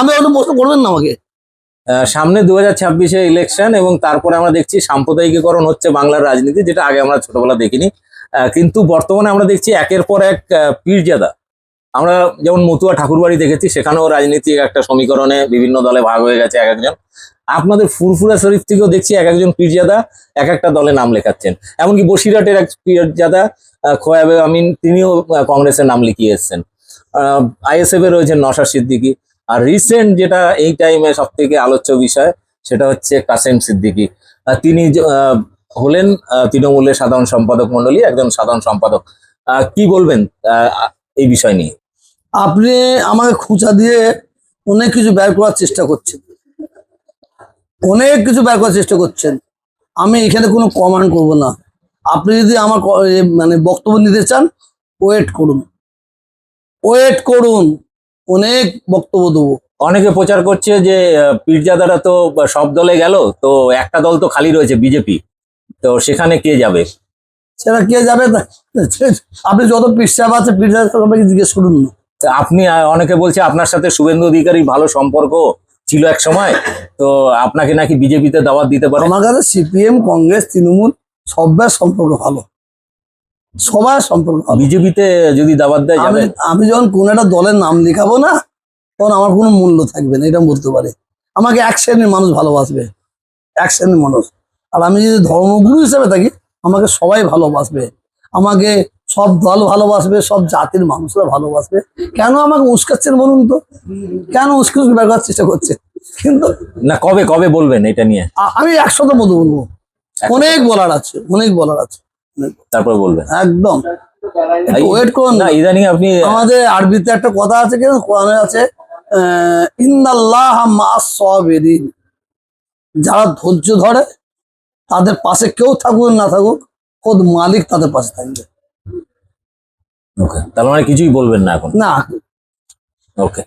আমি ওটা প্রশ্ন করবেন না আমাকে? সামনে দু হাজার ছাব্বিশে ইলেকশন এবং তারপরে আমরা দেখছি সাম্প্রদায়িকীকরণ হচ্ছে বাংলার রাজনীতি, যেটা আগে আমরা ছোটবেলা দেখিনি। কিন্তু বর্তমানে আমরা দেখছি একের পর এক পীরজাদা। আমরা যেমন মতুয়া ঠাকুরবাড়ি দেখেছি, সেখানেও রাজনীতিক একটা সমীকরণে বিভিন্ন দলে ভাগ হয়ে গেছে এক একজন আপনাদের ফুরফুরা শরীফ থেকেও দেখছি এক একজন পীরজাদা এক একটা দলে নাম লেখাচ্ছেন। এমনকি বসিরহাটের এক পীরজাদা খোয়াবে আমিন, তিনিও কংগ্রেসের নাম লিখিয়ে এসছেন। আইএসএফ এ রয়েছেন নশা সিদ্দিকী। আর রিসেন্ট যেটা এই টাইমে সব থেকে আলোচ্য বিষয়, সেটা হচ্ছে কাসেম সিদ্দিকী। তিনি হলেন তৃণমূলের সাধারণ সম্পাদক মন্ডলী একজন সাধারণ সম্পাদক। কি বলবেন এই বিষয় নিয়ে? আপনি আমাকে খুঁচা দিয়ে অনেক কিছু বের করার চেষ্টা করছেন। অনেক কিছু বের করার চেষ্টা করছেন। আমি এখানে কোনো কমেন্ট করব না। আপনি যদি আমার মানে বক্তব্য নিতে চান ওয়েট করুন। ওয়েট করুন। অনেক বক্তব্য দেবো। অনেকে প্রচার করছে যে পীরজাদারা তো সব দলে গেল তো একটা দল তো খালি রয়েছে বিজেপি। তো সেখানে কে যাবে? সেটা কে যাবে? আপনি যত পিসাব আছে পিসাব সবাইকে জিজ্ঞেস করুন আপনি অনেকে বলছে আপনার সাথে শুভেন্দু অধিকারী ভালো সম্পর্ক ছিল এক সময় তো আপনাকে নাকি বিজেপিতে দাওয়াত দিতে পারে? আমার কাছে সিপিএম কংগ্রেস তৃণমূল সবার সম্পর্ক ভালো। সবার সম্পর্ক বিজেপিতে যদি দাওয়াত দেয় আমি যাবে। আমি যখন কোন একটা দলের নাম লেখাবো না তখন আমার কোনো মূল্য থাকবে না এটা বলতে পারে। আমাকে এক শ্রেণির মানুষ ভালোবাসবে এক শ্রেণির মানুষ। আর আমি যদি ধর্মগুরু হিসেবে থাকি আমাকে সবাই ভালোবাসবে। আমাকে সব দল ভালোবাসবে সব জাতির মানুষরা ভালোবাসবে। কেন আমাকে উস্কাচ্ছেন বলুন তো? কেন উস্কে উস্কে বের করার চেষ্টা করছে কিন্তু না কবে কবে বলবেন এটা নিয়ে? আমি একশত মতো বলব। অনেক বলার আছে অনেক বলার আছে। তারপর বলবেন একদম। ওয়েট করুন। না ইদানিং আপনি আমাদের আরবিতে একটা কথা আছে কিন্তু কোরআনে আছে আহ, ইন্নাল্লাহ মা'আস সাবিরিন। যারা ধৈর্য ধরে তাদের পাশে কেউ থাকুক না থাকুক খোদ মালিক তাদের পাশে থাকবে। ওকে তার মানে কিছুই বলবেন না এখন? না। ওকে